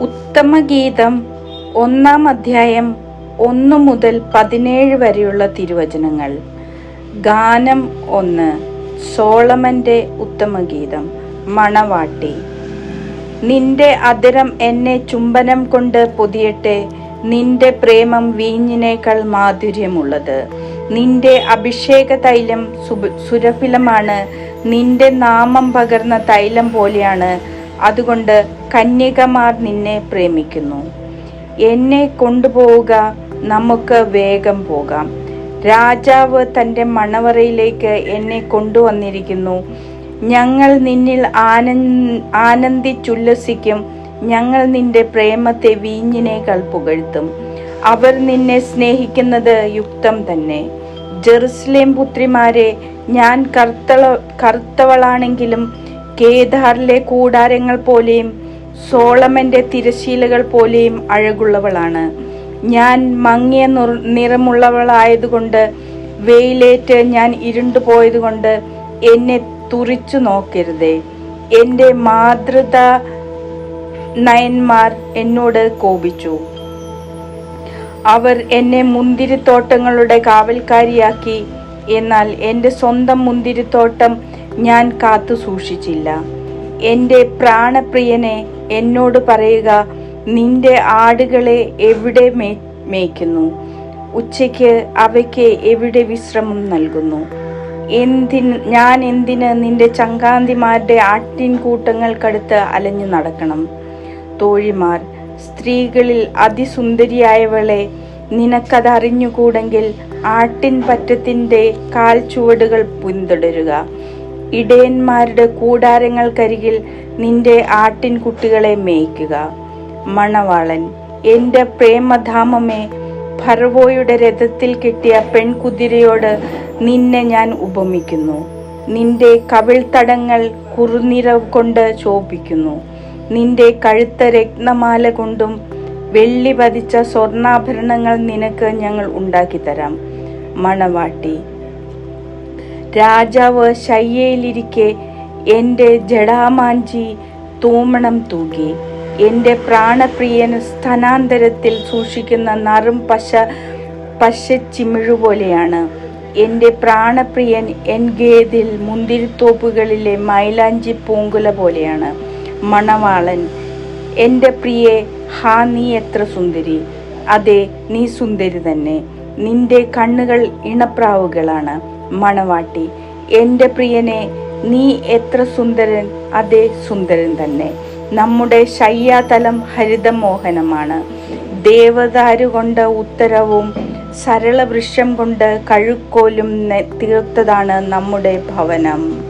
ഉത്തമഗീതം ഒന്നാം അധ്യായം ഒന്ന് മുതൽ പതിനേഴ് വരെയുള്ള തിരുവചനങ്ങൾ. ഗാനം ഒന്ന് സോളമന്റെ ഉത്തമഗീതം മണവാട്ടി. നിന്റെ അതിരം എന്നെ ചുംബനം കൊണ്ട് പൊതിയട്ടെ നിന്റെ പ്രേമം വീഞ്ഞിനേക്കാൾ മാധുര്യമുള്ളത്. നിന്റെ അഭിഷേക തൈലം സുരഫിലമാണ് നിന്റെ നാമം പകർന്ന തൈലം പോലെയാണ് അതുകൊണ്ട് കന്യകമാർ നിന്നെ പ്രേമിക്കുന്നു. എന്നെ കൊണ്ടുപോവുക നമുക്ക് വേഗം പോകാം. രാജാവ് തന്റെ മണവറയിലേക്ക് എന്നെ കൊണ്ടുവന്നിരിക്കുന്നു. ഞങ്ങൾ നിന്നിൽ ആനന്ദ് ആനന്ദിച്ചുല്ലസിക്കും. ഞങ്ങൾ നിന്റെ പ്രേമത്തെ വീഞ്ഞിനേക്കാൾ പുകഴ്ത്തും. അവർ നിന്നെ സ്നേഹിക്കുന്നത് യുക്തം തന്നെ. ജെറുസലേം പുത്രിമാരെ ഞാൻ കർത്തള കറുത്തവളാണെങ്കിലും കേദാറിലെ കൂടാരങ്ങൾ പോലെയും സോളമന്റെ തിരശീലകൾ പോലെയും അഴകുള്ളവളാണ്. ഞാൻ മങ്ങിയ നിറ- നിറമുള്ളവളായതുകൊണ്ട് വെയിലേറ്റ് ഞാൻ ഇരുണ്ടുപോയതുകൊണ്ട് എന്നെ തുറിച്ചു നോക്കരുതേ. എന്റെ മാതൃത നയന്മാർ എന്നോട് കോപിച്ചു. അവർ എന്നെ മുന്തിരിത്തോട്ടങ്ങളുടെ കാവൽക്കാരിയാക്കി എന്നാൽ എന്റെ സ്വന്തം മുന്തിരിത്തോട്ടം ഞാൻ കാത്തു സൂക്ഷിച്ചില്ല. എന്റെ പ്രാണപ്രിയനെ എന്നോട് പറയുക നിന്റെ ആടുകളെ എവിടെ മേ മേയ്ക്കുന്നു? ഉച്ചയ്ക്ക് അവയ്ക്ക് എവിടെ വിശ്രമം നൽകുന്നു? എന്തിന് ഞാൻ എന്തിന് നിന്റെ ചങ്കാന്തിമാരുടെ ആട്ടിൻ കൂട്ടങ്ങൾക്കടുത്ത് അലഞ്ഞു നടക്കണം? തോഴിമാർ സ്ത്രീകളിൽ അതിസുന്ദരിയായവളെ നിനക്കതറിഞ്ഞുകൂടെങ്കിൽ ആട്ടിൻ പറ്റത്തിന്റെ കാൽ ചുവടുകൾ പിന്തുടരുക. ഇടയന്മാരുടെ കൂടാരങ്ങൾക്കരികിൽ നിന്റെ ആട്ടിൻകുട്ടികളെ മേയ്ക്കുക. മണവാളൻ എന്റെ പ്രേമധാമമേ ഫർവോയുടെ രഥത്തിൽ കിട്ടിയ പെൺകുതിരയോട് നിന്നെ ഞാൻ ഉപമിക്കുന്നു. നിന്റെ കവിൾത്തടങ്ങൾ കുറുനിര കൊണ്ട് ചോപിക്കുന്നു നിന്റെ കഴുത്ത രത്നമാല കൊണ്ടും വെള്ളി പതിച്ച സ്വർണാഭരണങ്ങൾ നിനക്ക് ഞങ്ങൾ ഉണ്ടാക്കി തരാം മണവാട്ടി രാജാവ് ശയ്യയിലിരിക്കെ എന്റെ ജടാമാഞ്ചി തൂമണം തൂകി. എന്റെ പ്രാണപ്രിയന് സ്ഥനാന്തരത്തിൽ സൂക്ഷിക്കുന്ന നറും പശ പശച്ചിമിഴു പോലെയാണ്. എന്റെ പ്രാണപ്രിയൻ എൻഗേതിൽ മുന്തിരിത്തോപ്പുകളിലെ മൈലാഞ്ചി പൂങ്കുല പോലെയാണ്. മണവാളൻ എന്റെ പ്രിയെ ഹാ നീ എത്ര സുന്ദരി. അതെ നീ സുന്ദരി തന്നെ. നിന്റെ കണ്ണുകൾ ഇണപ്രാവുകളാണ്. മണവാട്ടി. എന്റെ പ്രിയനെ നീ എത്ര സുന്ദരൻ അതേ സുന്ദരൻ തന്നെ. നമ്മുടെ ശയ്യാതലം ഹരിതമോഹനമാണ്. ദേവദാരു കൊണ്ട് ഉത്തരവും സരള വൃക്ഷം കൊണ്ട് കഴുക്കോലും തീർത്തതാണ് നമ്മുടെ ഭവനം.